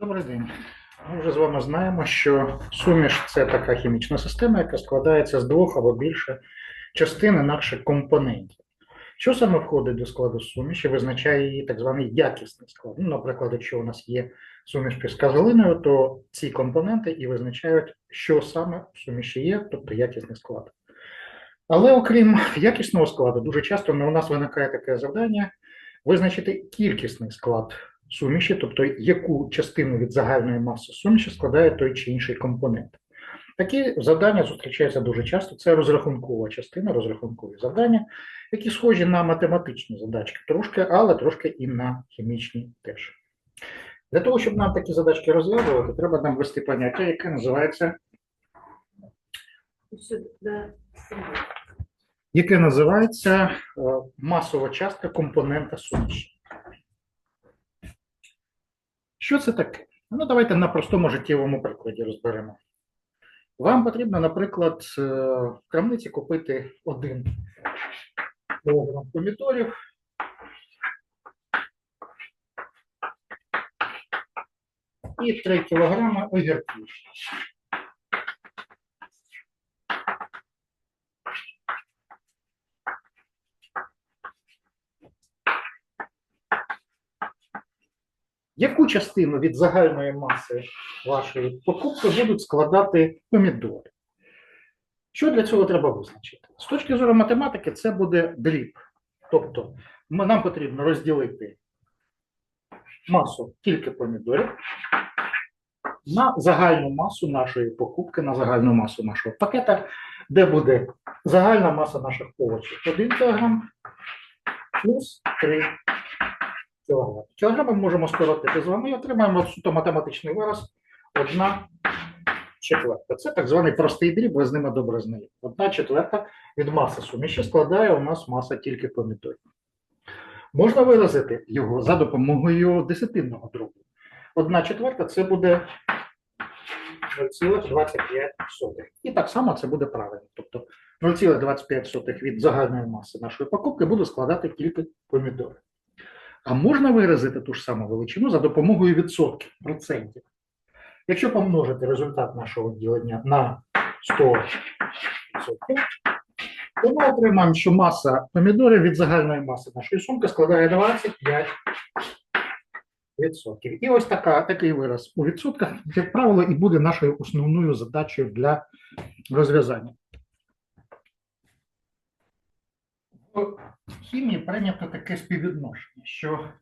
Добрий день. Ми вже з вами знаємо, що суміш це така хімічна система, яка складається з двох або більше частин інакших компонентів. Що саме входить до складу суміші, визначає її так званий якісний склад. Ну, наприклад, якщо у нас є суміш піска з глиною, то ці компоненти і визначають, що саме в суміші є, тобто якісний склад. Але окрім якісного складу, дуже часто у нас виникає таке завдання визначити кількісний склад суміші, тобто яку частину від загальної маси суміші складає той чи інший компонент. Такі завдання зустрічаються дуже часто. Це розрахункова частина, розрахункові завдання, які схожі на математичні задачки трошки, але трошки і на хімічні теж. Для того, щоб нам такі задачки розв'язувати, треба нам ввести поняття, яке називається, яке називається е, масова частка компонента суміші. Що це таке? Ну, давайте на простому життєвому прикладі розберемо. Вам потрібно, наприклад, е, в крамниці купити один кілограм помідорів. І 3 кілограми огірків. Яку частину від загальної маси вашої покупки будуть складати помідори? Що для цього треба визначити? З точки зору математики, це буде дріб. Тобто нам потрібно розділити масу тільки помідорів на загальну масу нашої покупки, на загальну масу нашого пакета, де буде загальна маса наших овочів 1 кг плюс 3 кілограм. Кілограми можемо скоротити з вами і отримаємо суто математичний вираз одна четверта. Це так званий простий дріб, ви з ними добре знаєте. Одна четверта від маси суміші складає у нас маса тільки помідорів. Можна виразити його за допомогою десятинного дробу. Одна четверта це буде 0,25. І так само це буде правильно. Тобто 0,25 від загальної маси нашої покупки буде складати тільки помідори. А можна виразити ту ж саму величину за допомогою відсотків, процентів. Якщо помножити результат нашого ділення на 100%, то ми отримаємо, що маса помідорів від загальної маси нашої сумки складає 25%. І ось така, такий вираз у відсотках, як правило, і буде нашою основною задачею для розв'язання. В хімії прийнято таке співвідношення, що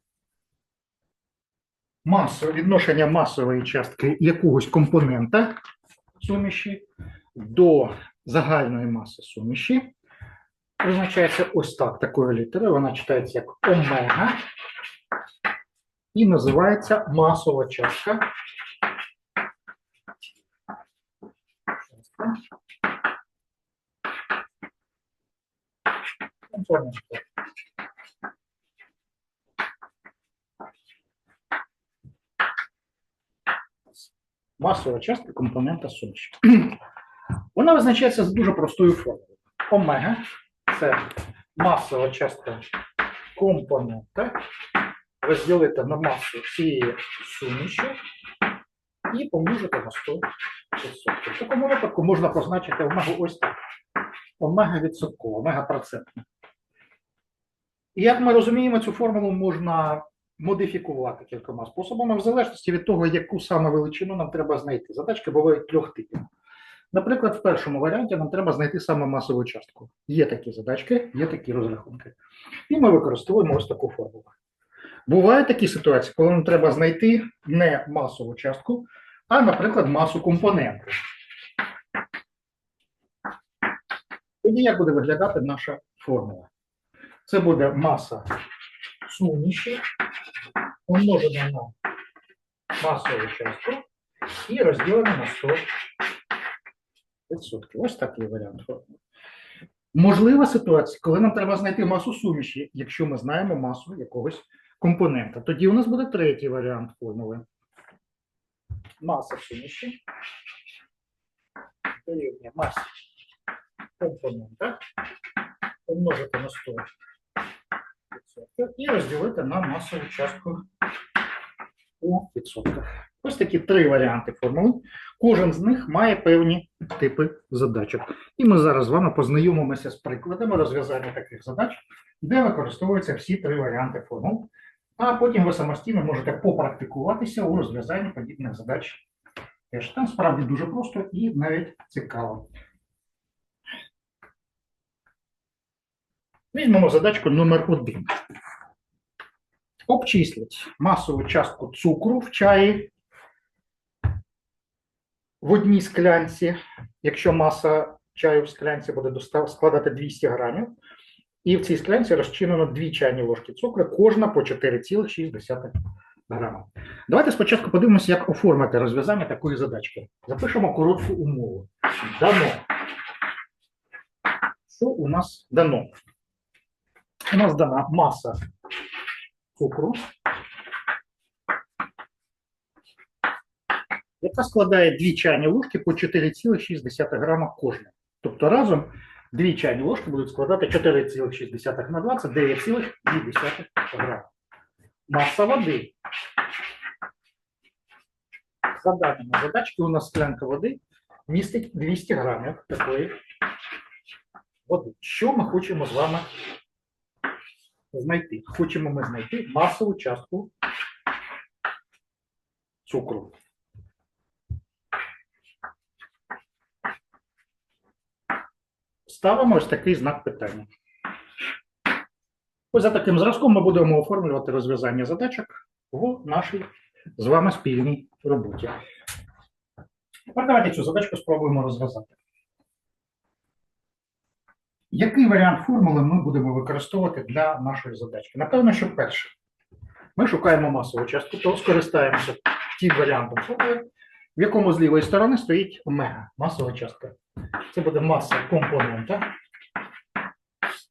масу, відношення масової частки якогось компонента суміші до загальної маси суміші визначається ось так, такою літерою. Вона читається як омега і називається масова частка. Компонента. Масова частка компонента суміші. Вона визначається з дуже простою формулою. Омега це масова частка компонента, розділити на масу цієї суміші і помножити на 100%. В такому випадку можна позначити омегу ось так. Омега відсоткова, омега процентна. І як ми розуміємо, цю формулу можна модифікувати кількома способами, в залежності від того, яку саме величину нам треба знайти. Задачки бувають трьох типів. Наприклад, в першому варіанті нам треба знайти саме масову частку. Є такі задачки, є такі розрахунки. І ми використовуємо ось таку формулу. Бувають такі ситуації, коли нам треба знайти не масову частку, а, наприклад, масу компоненту. Тоді як буде виглядати наша формула? Це буде маса суміші, помножена на масову частку і розділена на 100%. Ось такий варіант. Можлива ситуація, коли нам треба знайти масу суміші, якщо ми знаємо масу якогось компонента. Тоді у нас буде третій варіант формули. Маса суміші дорівнює масі компонента помножити на 100 і розділити на масову частку у відсотках. Ось такі три варіанти формули. Кожен з них має певні типи задачок. І ми зараз з вами познайомимося з прикладами розв'язання таких задач, де використовуються всі три варіанти формул. А потім ви самостійно можете попрактикуватися у розв'язанні подібних задач. Теж там справді дуже просто і навіть цікаво. Візьмемо задачку номер один. Обчисліть масову частку цукру в чаї в одній склянці, якщо маса чаю в склянці буде складати 200 грамів, і в цій склянці розчинено 2 чайні ложки цукру, кожна по 4,6 грама. Давайте спочатку подивимося, як оформити розв'язання такої задачки. Запишемо коротку умову. Дано. Що у нас дано? У нас дана маса цукру, яка складає 2 чайні ложки по 4,6 грама кожна. Тобто разом 2 чайні ложки будуть складати 4,6 на 2, це 9,2 грама. Маса води. За даними задачки, у нас склянка води містить 200 грамів такої води. Що ми хочемо з вами знайти? Хочемо ми знайти масову частку цукру. Ставимо ось такий знак питання. Ось за таким зразком ми будемо оформлювати розв'язання задачок в нашій з вами спільній роботі. Тепер давайте цю задачку спробуємо розв'язати. Який варіант формули ми будемо використовувати для нашої задачки? Напевно, що перше. Ми шукаємо масову частку, то скористаємося тим варіантом формули, в якому з лівої сторони стоїть омега, масова частка. Це буде маса компонента.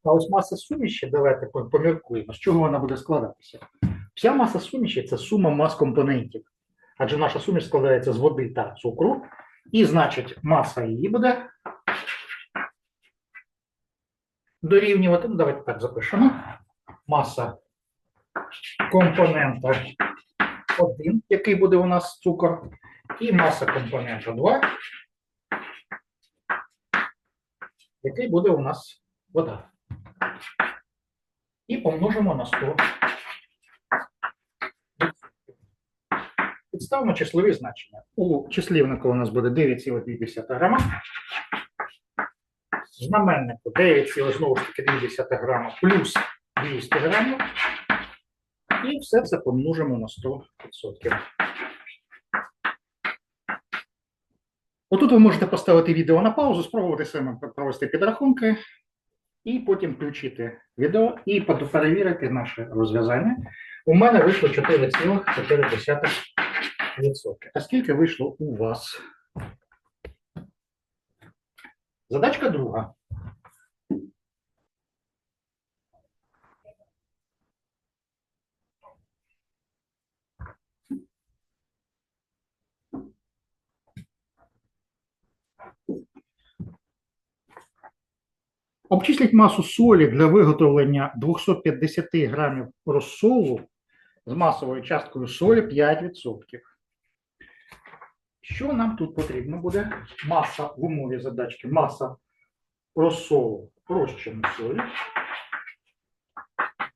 А ось маса суміші, давайте поміркуємо, з чого вона буде складатися. Вся маса суміші це сума мас компонентів. Адже наша суміш складається з води та цукру, і значить маса її буде дорівнювати. Ну, давайте так запишемо. Маса компонента 1, який буде у нас цукор, і маса компонента 2, який буде у нас вода. І помножимо на 100. Підставимо числові значення. У числівнику у нас буде 9,2 грама. Знаменнику 9, знову ж таки 2 грама плюс 200 грамів. І все це помножимо на 100%. Отут ви можете поставити відео на паузу, спробувати самі провести підрахунки, і потім включити відео і перевірити наше розв'язання. У мене вийшло 4,4%. А скільки вийшло у вас? Задачка друга. Обчисліть масу солі для виготовлення 250 грамів розсолу з масовою часткою солі 5%. Що нам тут потрібно буде? Маса в умові задачки, маса розсолу розчину солі.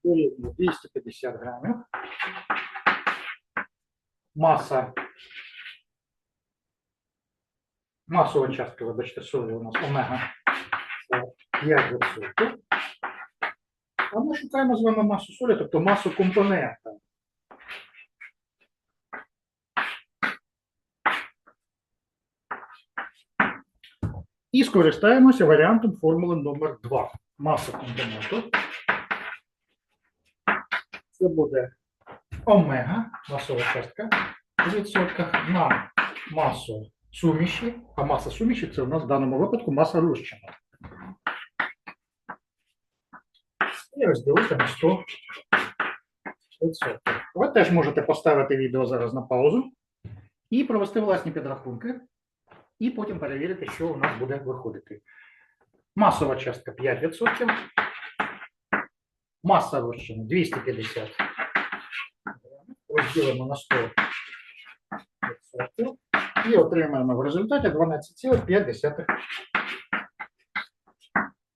дорівнює 250 грамів. Маса масова частка, вибачте, солі у нас омега 5%. А ми шукаємо з вами масу солі, тобто масу компонента. І скористаємося варіантом формули номер 2. Маса компоненту. Це буде омега, масова частка в відсотках на масу суміші, а маса суміші це у нас в даному випадку маса розчину. І розділити на 100 Ви теж можете поставити відео зараз на паузу і провести власні підрахунки, і потім перевірити, що у нас буде виходити. Масова частка 5%, маса розчину 250. Розділимо на 100 відсотків. І отримаємо в результаті 12,5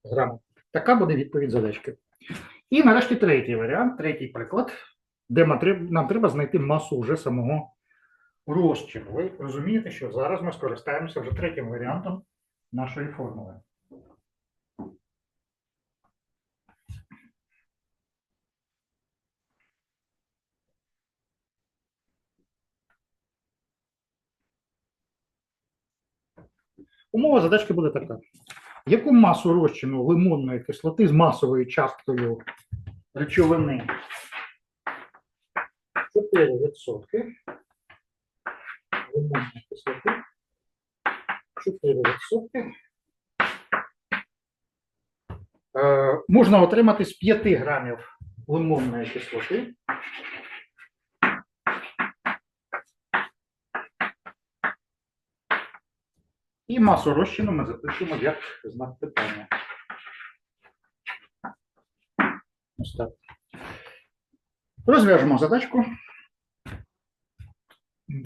грама. Така буде відповідь задачки. І нарешті третій варіант, третій приклад, де нам треба знайти масу вже самого розчину. Ви розумієте, що зараз ми скористаємося вже третім варіантом нашої формули. Умова задачки буде така. Яку масу розчину лимонної кислоти з масовою часткою речовини 4% лимонної кислоти 4% е, можна отримати з 5 грамів лимонної кислоти І масу розчину ми запишемо як знак питання. Ось так. Розв'яжемо задачку.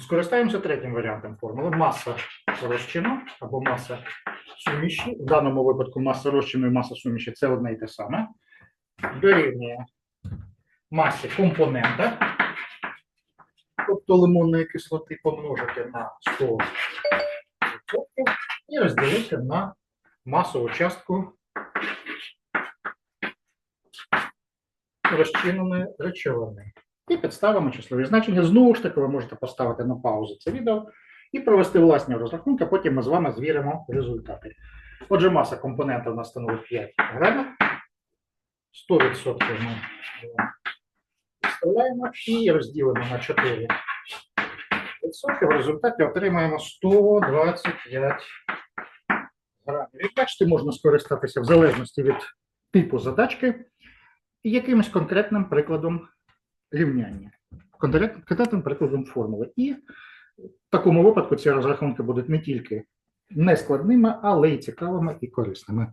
Скористаємося третім варіантом формули. Маса розчину або маса суміші. В даному випадку маса розчину і маса суміші це одне і те саме. Дорівнює масі компонента, тобто лимонної кислоти помножити на 100 і розділити на масову частку розчиненої речовини. І підставимо числові значення. Знову ж таки, ви можете поставити на паузу це відео і провести власні розрахунки, потім ми з вами звіримо результати. Отже, маса компонента у нас становить 5 грамів. 100% ми підставляємо і розділимо на 4 в результаті отримаємо 125 грамів. Як бачите, можна скористатися в залежності від типу задачки якимось конкретним прикладом рівняння, конкрет- конкретним прикладом формули. І в такому випадку ці розрахунки будуть не тільки нескладними, але й цікавими і корисними.